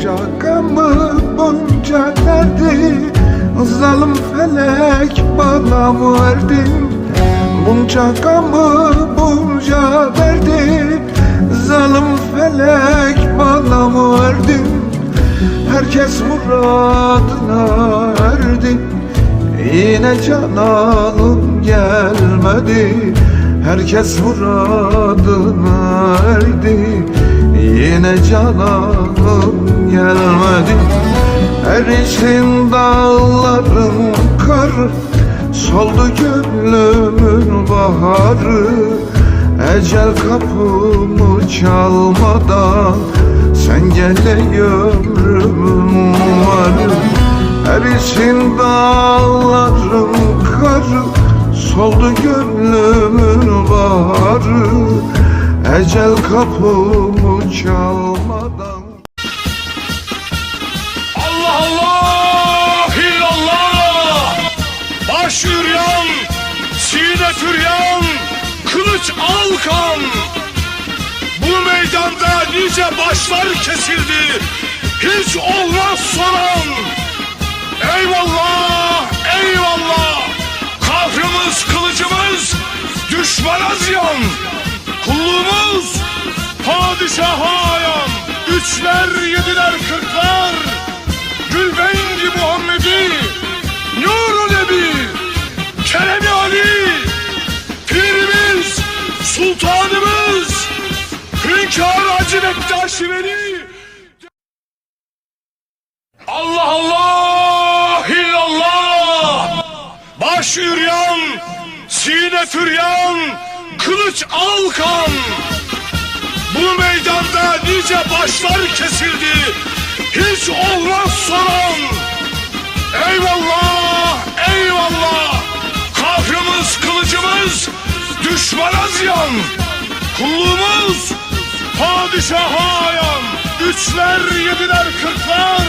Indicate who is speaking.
Speaker 1: Bunca gamı bunca derdi Zalim felek bana verdin Bunca gamı bunca derdi Zalim felek bana verdin Herkes muradına erdi Yine cananım gelmedi. Herkes muradına erdi Yine cananım gelmedi. Erisin dağların karı. Soldu gönlümün baharı. Ecel kapımı çalmadan Sen gel ey ömrümün varı Erisin dağların karı. Soldu gönlümün baharı. Ecel kapımı çalmadan.
Speaker 2: Allah Allah! İllallah! Baş yürüyen Sine füryan Kılıç alkan. Bu meydanda nice başlar kesildi Hiç olmaz soran. Eyvallah Hacı Bektaş Veli Allah Allah! İllallah! Baş yürüyen Sine füryan Kılıç alkan! Bu meydanda nice başlar kesildi Hiç olmaz soran! Eyvallah eyvallah! Kahrımız kılıcımız Düşmana ziyan! Kulluğumuz Padişaha ayan. Üçler yediler kırklar